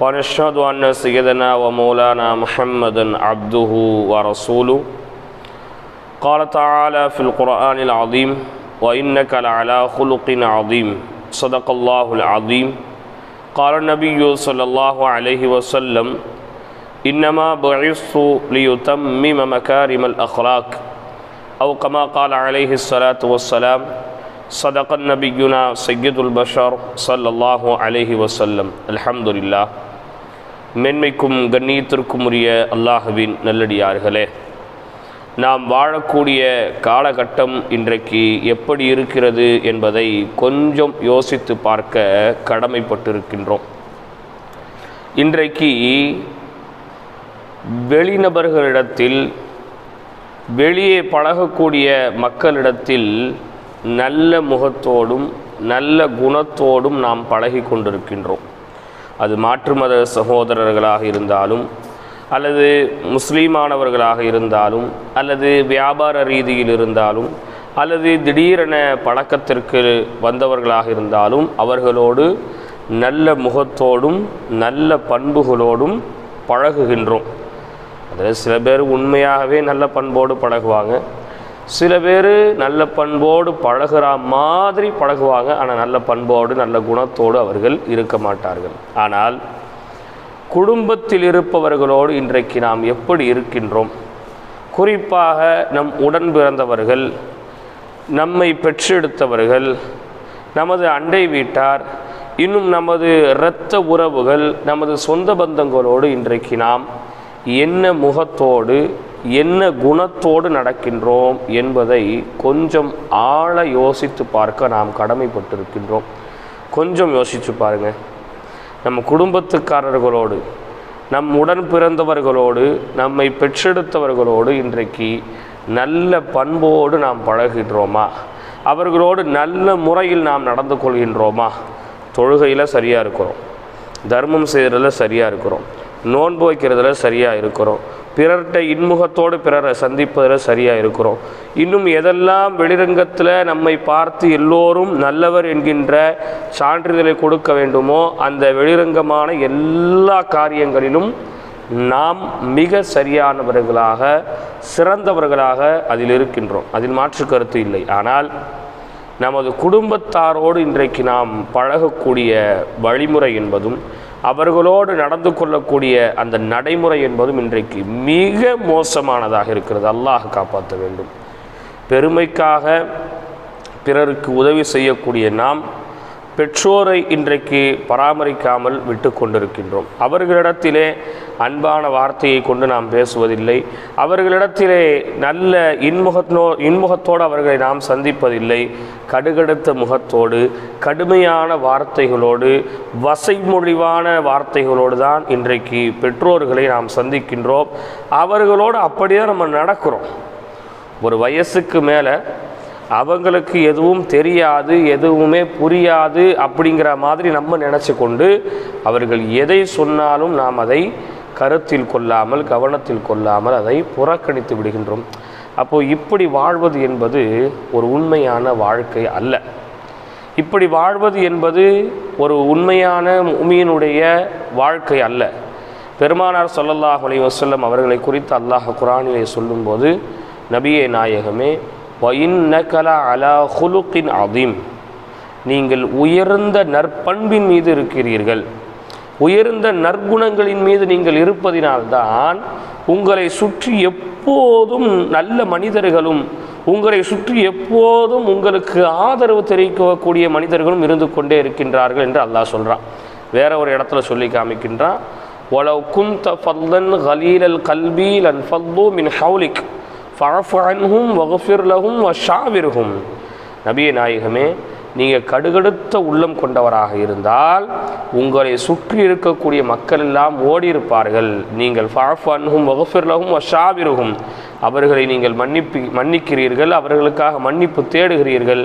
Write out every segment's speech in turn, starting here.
ونشهد أن سيدنا ومولانا محمدا عبده ورسوله. قال تعالى في القرآن العظيم وإنك لعلى خلق عظيم. صدق الله العظيم. قال النبي صلى الله عليه وسلم إنما بعثت ليتمم مكارم الأخلاق. أو كما قال عليه الصلاة والسلام صدق النبينا سيد البشر صلى الله عليه وسلم. الحمد لله. மென்மைக்கும் கண்ணியத்திற்கும் உரிய அல்லாஹுவின் நல்லடியார்களே நாம் வாழக்கூடிய காலகட்டம் இன்றைக்கு எப்படி இருக்கிறது என்பதை கொஞ்சம் யோசித்து பார்க்க கடமைப்பட்டிருக்கின்றோம். இன்றைக்கு வெளிநபர்களிடத்தில் வெளியே பழகக்கூடிய மக்களிடத்தில் நல்ல முகத்தோடும் நல்ல குணத்தோடும் நாம் பழகி கொண்டிருக்கின்றோம் அது மாற்று மத சகோதரர்களாக இருந்தாலும் அல்லது முஸ்லீமானவர்களாக இருந்தாலும் அல்லது வியாபார ரீதியில் இருந்தாலும் அல்லது திடீரென பழக்கத்திற்கு வந்தவர்களாக இருந்தாலும் அவர்களோடு நல்ல முகத்தோடும் நல்ல பண்புகளோடும் பழகுகின்றோம். அதில் சில பேர் உண்மையாகவே நல்ல பண்போடு பழகுவாங்க. சில பேர் நல்ல பண்போடு பழகுற மாதிரி பழகுவாங்க. ஆனால் நல்ல பண்போடு நல்ல குணத்தோடு அவர்கள் இருக்க மாட்டார்கள். ஆனால் குடும்பத்தில் இருப்பவர்களோடு இன்றைக்கு நாம் எப்படி இருக்கின்றோம்? குறிப்பாக நம் உடன் பிறந்தவர்கள் நம்மை பெற்றெடுத்தவர்கள் நமது அண்டை வீட்டார் இன்னும் நமது இரத்த உறவுகள் நமது சொந்த பந்தங்களோடு இன்றைக்கு நாம் என்ன முகத்தோடு என்ன குணத்தோடு நடக்கின்றோம் என்பதை கொஞ்சம் ஆழ யோசித்து பார்க்க நாம் கடமைப்பட்டிருக்கின்றோம். கொஞ்சம் யோசித்து பாருங்கள் நம்ம குடும்பத்துக்காரர்களோடு நம் உடன் பிறந்தவர்களோடு நம்மை பெற்றெடுத்தவர்களோடு இன்றைக்கு நல்ல பண்போடு நாம் பழகின்றோமா அவர்களோடு நல்ல முறையில் நாம் நடந்து கொள்கின்றோமா? தொழுகையில் சரியாக இருக்கிறோம். தர்மம் செய்கிறதுல சரியாக இருக்கிறோம். நோன்பு வைக்கிறதுல சரியாக இருக்கிறோம். பிறர்கிட்ட இன்முகத்தோடு பிறரை சந்திப்பதில் சரியாக இருக்கிறோம். இன்னும் எதெல்லாம் வெளிரங்கத்தில் நம்மை பார்த்து எல்லோரும் நல்லவர் என்கின்ற சான்றிதழை கொடுக்க வேண்டுமோ அந்த வெளிரங்கமான எல்லா காரியங்களிலும் நாம் மிக சரியானவர்களாக சிறந்தவர்களாக அதில் இருக்கின்றோம். அதில் மாற்று கருத்து இல்லை. ஆனால் நமது குடும்பத்தாரோடு இன்றைக்கு நாம் பழகக்கூடிய வழிமுறை என்பதும் அவர்களோடு நடந்து கொள்ளக்கூடிய அந்த நடைமுறை என்பதும் இன்றைக்கு மிக மோசமானதாக இருக்கிறது. அல்லாஹ் காப்பாற்ற வேண்டும். பெருமைக்காக பிறருக்கு உதவி செய்யக்கூடிய நாம் பெற்றோரை இன்றைக்கு பராமரிக்காமல் விட்டு கொண்டிருக்கின்றோம். அவர்களிடத்திலே அன்பான வார்த்தையை கொண்டு நாம் பேசுவதில்லை. அவர்களிடத்திலே நல்ல இன்முகத்தோ இன்முகத்தோடு அவர்களை நாம் சந்திப்பதில்லை. கடுகடுத்த முகத்தோடு கடுமையான வார்த்தைகளோடு வசைமொழிவான வார்த்தைகளோடு தான் இன்றைக்கு பெற்றோர்களை நாம் சந்திக்கின்றோம். அவர்களோடு அப்படியே நம்ம நடக்கிறோம். ஒரு வயசுக்கு மேலே அவங்களுக்கு எதுவும் தெரியாது எதுவுமே புரியாது அப்படிங்கிற மாதிரி நம்ம நினச்சி கொண்டு அவர்கள் எதை சொன்னாலும் நாம் அதை கருத்தில் கொள்ளாமல் கவனத்தில் கொள்ளாமல் அதை புறக்கணித்து விடுகின்றோம். அப்போது இப்படி வாழ்வது என்பது ஒரு உண்மையான வாழ்க்கை அல்ல. இப்படி வாழ்வது என்பது ஒரு உண்மையான உமியினுடைய வாழ்க்கை அல்ல. பெருமானார் சொல்லல்லாஹ் அலி வசல்லம் அவர்களை குறித்து அல்லாஹ் குரானிலே சொல்லும்போது நபியே நாயகமே வயின்னகல அலா ஹுலுக்கின் அதீம் நீங்கள் உயர்ந்த நற்பண்பின் மீது இருக்கிறீர்கள். உயர்ந்த நற்குணங்களின் மீது நீங்கள் இருப்பதினால்தான் உங்களை சுற்றி எப்போதும் நல்ல மனிதர்களும் உங்களை சுற்றி எப்போதும் உங்களுக்கு ஆதரவு தெரிவிக்கக்கூடிய மனிதர்களும் இருந்து கொண்டே இருக்கின்றார்கள் என்று அல்லாஹ் சொல்கிறான் வேற ஒரு இடத்துல சொல்லி காமிக்கின்றான். ஒலவ் குந்த ஃபல்லன் கலீலல் கல்வி லன் ஃபல்லு மின் ஹவுலிக். ஃபழஃப் வகுஃபிர்லகும் வஷாவிர்ஹும். நபிய நாயகமே நீங்கள் கடுகடுத்த உள்ளம் கொண்டவராக இருந்தால் உங்களை சுற்றி இருக்கக்கூடிய மக்கள் எல்லாம் ஓடி இருப்பார்கள் நீங்கள் ஃபாஃபன்ஹும் வகுஃபிர்லகும் வஷாபிருகும் அவர்களை நீங்கள் மன்னிப்பி மன்னிக்கிறீர்கள் அவர்களுக்காக மன்னிப்பு தேடுகிறீர்கள்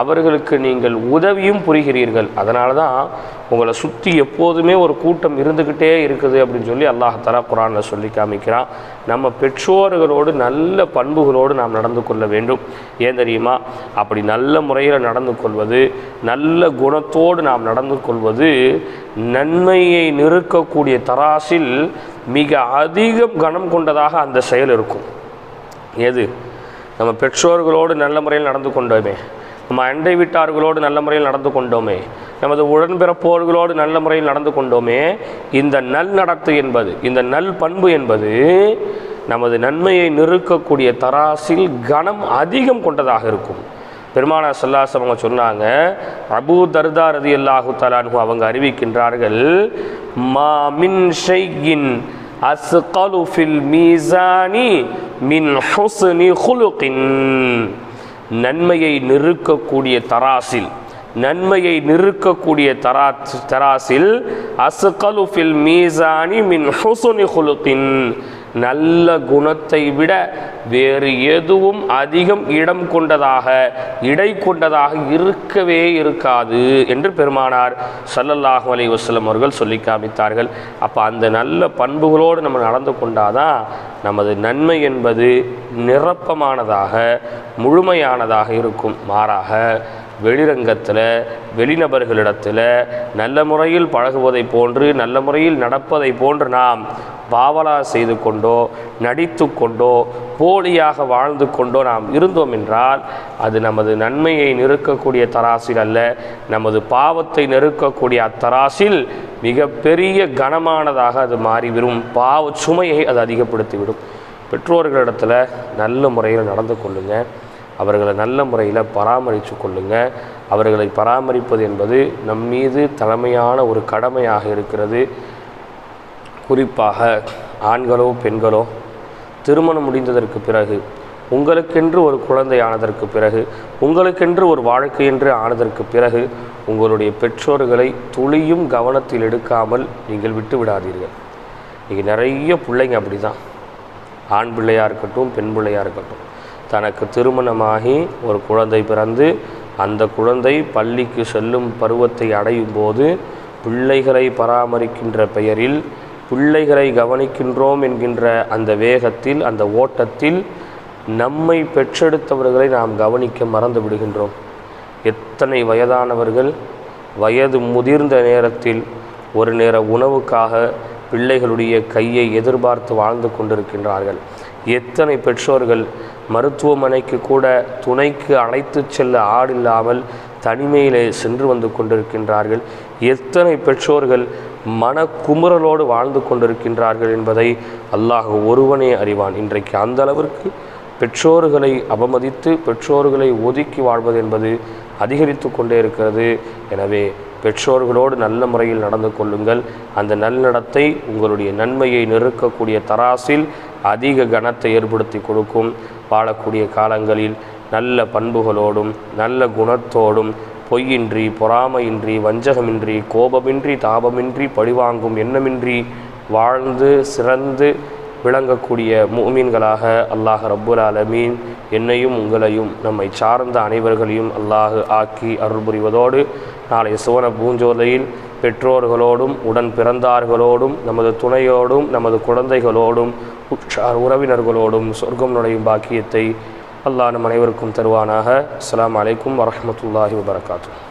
அவர்களுக்கு நீங்கள் உதவியும் புரிகிறீர்கள். அதனால தான் உங்களை சுற்றி எப்போதுமே ஒரு கூட்டம் இருந்துக்கிட்டே இருக்குது அப்படின்னு சொல்லி அல்லாஹலா குரானில் சொல்லி காமிக்கிறான். நம்ம பெற்றோர்களோடு நல்ல பண்புகளோடு நாம் நடந்து கொள்ள வேண்டும். ஏன் தெரியுமா? அப்படி நல்ல முறையில் நடந்து கொள்வது நல்ல குணத்தோடு நாம் நடந்து கொள்வது நன்மையை நிறுக்கக்கூடிய தராசில் மிக அதிகம் கனம் கொண்டதாக அந்த செயல் இருக்கும். எது நம்ம பெற்றோர்களோடு நல்ல முறையில் நடந்து கொண்டோமே. நம்ம அண்டை வீட்டார்களோடு நல்ல முறையில் நடந்து கொண்டோமே. நமது உடன்பிறப்போர்களோடு நல்ல முறையில் நடந்து கொண்டோமே. இந்த நல் நடத்து என்பது இந்த நல் பண்பு என்பது நமது நன்மையை நிறுக்கக்கூடிய தராசில் கனம் அதிகம் கொண்டதாக இருக்கும். பெருமானா சல்லாஸ் அவங்க சொன்னாங்க அபூ தர்தா ரதி அல்லாஹு தலானு அவங்க அறிவிக்கின்றார்கள் மா மின் ஷையின் அஸ்கலு ஃபில் மீசானி மின் ஹுஸ்னி ஹுலுகின் நன்மையை நிறுக்கக்கூடிய தராசில் நன்மையை நிறுக்கக்கூடிய தரா தராசில் அஸ்கலு ஃபில் மீசானி மின் ஹுஸ்னி ஹுலுகின் நல்ல குணத்தை விட வேறு எதுவும் அதிகம் இடம் கொண்டதாக இடை கொண்டதாக இருக்கவே இருக்காது என்று பெருமானார் சல்லல்லாஹு அலி வஸல்லம் அவர்கள் சொல்லி காமித்தார்கள். அப்போ அந்த நல்ல பண்புகளோடு நம்ம நடந்து கொண்டாதான் நமது நன்மை என்பது நிரப்பமானதாக முழுமையானதாக இருக்கும். மாறாக வெளிரங்கத்தில் வெளிநபர்களிடத்தில் நல்ல முறையில் பழகுவதை போன்று நல்ல முறையில் நடப்பதை போன்று நாம் பாவலா செய்து கொண்டோ நடித்து கொண்டோ போலியாக வாழ்ந்து கொண்டோ நாம் இருந்தோம் என்றால் அது நமது நன்மையை நெருக்கக்கூடிய தராசில் அல்ல நமது பாவத்தை நெருக்கக்கூடிய அத்தராசில் மிகப்பெரிய கனமானதாக அது மாறிவிடும். பாவ சுமையை அது அதிகப்படுத்திவிடும். பெற்றோர்களிடத்தில் நல்ல முறையில் நடந்து கொள்ளுங்கள் அவர்களை நல்ல முறையில் பராமரித்து கொள்ளுங்கள் அவர்களை பராமரிப்பது என்பது நம் மீது தலைமையான ஒரு கடமையாக இருக்கிறது. குறிப்பாக ஆண்களோ பெண்களோ திருமணம் முடிந்ததற்கு பிறகு உங்களுக்கென்று ஒரு குழந்தை ஆனதற்கு பிறகு உங்களுக்கென்று ஒரு வாழ்க்கை என்று ஆனதற்கு பிறகு உங்களுடைய பெற்றோர்களை துளியும் கவனத்தில் எடுக்காமல் நீங்கள் விட்டு விடாதீர்கள். நீங்கள் நிறைய பிள்ளைங்க அப்படி தான் ஆண் பிள்ளையாக இருக்கட்டும் பெண் பிள்ளையாக இருக்கட்டும். தனக்கு திருமணமாகி ஒரு குழந்தை பிறந்து அந்த குழந்தை பள்ளிக்கு செல்லும் பருவத்தை அடையும் போது பிள்ளைகளை பராமரிக்கின்ற பெயரில் பிள்ளைகளை கவனிக்கின்றோம் என்கின்ற அந்த வேகத்தில் அந்த ஓட்டத்தில் நம்மை பெற்றெடுத்தவர்களை நாம் கவனிக்க மறந்து விடுகின்றோம். எத்தனை வயதானவர்கள் வயது முதிர்ந்த நேரத்தில் ஒரு நேர உணவுக்காக பிள்ளைகளுடைய கையை எதிர்பார்த்து வாழ்ந்து கொண்டிருக்கின்றார்கள். எத்தனை பெற்றோர்கள் மருத்துவமனைக்கு கூட துணைக்கு அழைத்து செல்ல ஆடில்லாமல் தனிமையிலே சென்று வந்து கொண்டிருக்கின்றார்கள். எத்தனை பெற்றோர்கள் மனக்குமுறலோடு வாழ்ந்து கொண்டிருக்கின்றார்கள் என்பதை அல்லாஹ் ஒருவனே அறிவான். இன்றைக்கு அந்த அளவிற்கு பெற்றோர்களை அவமதித்து பெற்றோர்களை ஒதுக்கி வாழ்வது என்பது அதிகரித்து கொண்டே இருக்கிறது. எனவே பெற்றோர்களோடு நல்ல முறையில் நடந்து கொள்ளுங்கள். அந்த நல்நடத்தை உங்களுடைய நன்மையை நெருக்கக்கூடிய தராசில் அதிக கனத்தை ஏற்படுத்தி கொடுக்கும். வாழக்கூடிய காலங்களில் நல்ல பண்புகளோடும் நல்ல குணத்தோடும் பொய்யின்றி பொறாமையின்றி வஞ்சகமின்றி கோபமின்றி தாபமின்றி பழிவாங்கும் எண்ணமின்றி வாழ்ந்து சிறந்து விளங்கக்கூடிய மூமீன்களாக அல்லாஹ் ரப்புல் அலமீன் என்னையும் உங்களையும் நம்மை சார்ந்த அனைவர்களையும் அல்லாஹ் ஆக்கி அருள் புரிவதோடு நாளை சுவன பூஞ்சோலையில் பெற்றோர்களோடும் உடன் பிறந்தார்களோடும் நமது துணையோடும் நமது குழந்தைகளோடும் உற்றார் உறவினர்களோடும் சொர்க்கம் நுழையும் பாக்கியத்தை அல்லாஹ் நம் அனைவருக்கும் தருவானாக. அஸ்லாம் அலைக்கும் வரமத்துல்லாஹி வபரகாத்தூ